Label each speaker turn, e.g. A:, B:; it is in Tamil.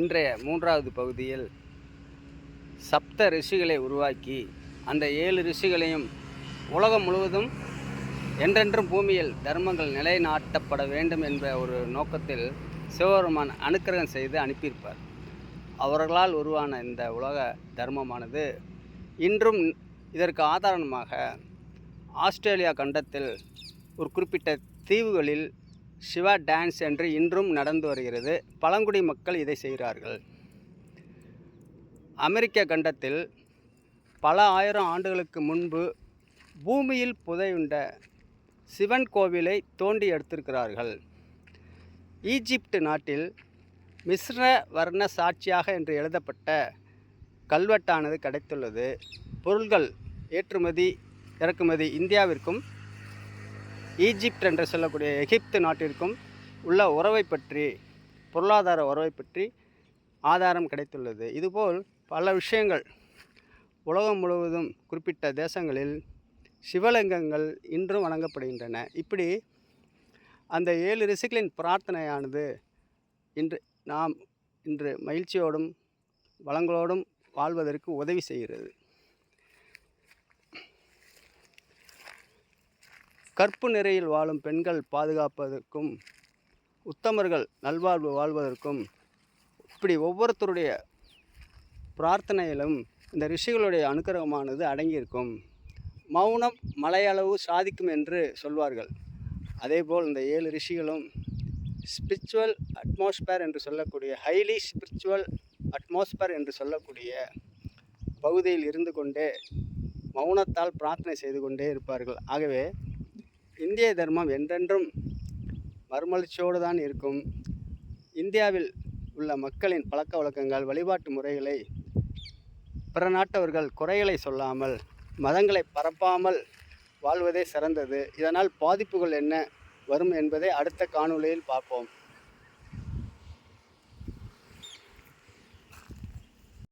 A: இன்றைய மூன்றாவது பகுதியில் சப்த ரிஷிகளை உருவாக்கி அந்த ஏழு ரிஷிகளையும் உலகம் முழுவதும் என்றென்றும் பூமியில் தர்மங்கள் நிலைநாட்டப்பட வேண்டும் என்ற ஒரு நோக்கத்தில் சிவபெருமான் அனுக்கிரகம் செய்து அனுப்பியிருப்பார். அவர்களால் உருவான இந்த உலக தர்மமானது இன்றும் இதற்கு ஆதாரமாக ஆஸ்திரேலியா கண்டத்தில் ஒரு குறிப்பிட்ட தீவுகளில் சிவா டான்ஸ் என்று இன்றும் நடந்து வருகிறது. பழங்குடி மக்கள் இதை செய்கிறார்கள். அமெரிக்க கண்டத்தில் பல ஆயிரம் ஆண்டுகளுக்கு முன்பு பூமியில் புதையுண்ட சிவன் கோவிலை தோண்டி எடுத்திருக்கிறார்கள். ஈஜிப்ட் நாட்டில் மிஸ்ர வர்ண சாட்சியாக என்று எழுதப்பட்ட கல்வெட்டானது கிடைத்துள்ளது. பொருள்கள் ஏற்றுமதி இறக்குமதி இந்தியாவிற்கும் ஈஜிப்ட் என்று சொல்லக்கூடிய எகிப்து நாட்டிற்கும் உள்ள உறவை பற்றி பொருளாதார உறவை பற்றி ஆதாரம் கிடைத்துள்ளது. இதுபோல் பல விஷயங்கள் உலகம் முழுவதும் குறிப்பிட்ட தேசங்களில் சிவலிங்கங்கள் இன்றும் வணங்கப்படுகின்றன. இப்படி அந்த ஏழு ரிசுகளின் பிரார்த்தனையானது இன்று நாம் இன்று மகிழ்ச்சியோடும் வளங்களோடும் வாழ்வதற்கு உதவி செய்கிறது. கற்பு நிறையில் வாழும் பெண்கள் பாதுகாப்பதற்கும் உத்தமர்கள் நல்வாழ்வு வாழ்வதற்கும் இப்படி ஒவ்வொருத்தருடைய பிரார்த்தனையிலும் இந்த ரிஷிகளுடைய அனுக்கிரகமானது அடங்கியிருக்கும். மௌனம் மலையளவு சாதிக்கும் என்று சொல்வார்கள். அதேபோல் இந்த ஏழு ரிஷிகளும் ஸ்பிரிச்சுவல் அட்மாஸ்பியர் என்று சொல்லக்கூடிய ஹைலி ஸ்பிரிச்சுவல் அட்மாஸ்பியர் என்று சொல்லக்கூடிய பகுதியில் இருந்து கொண்டே மௌனத்தால் பிரார்த்தனை செய்து கொண்டே இருப்பார்கள். ஆகவே இந்திய தர்மம் என்றென்றும் மறுமலர்ச்சியோடு தான் இருக்கும். இந்தியாவில் உள்ள மக்களின் பழக்க வழக்கங்கள் வழிபாட்டு முறைகளை பிற நாட்டவர்கள் குறைகளை சொல்லாமல் மதங்களை பரப்பாமல் வாழ்வதே சிறந்தது. இதனால் பாதிப்புகள் என்ன வரும் என்பதை அடுத்த காணொளியில் பார்ப்போம்.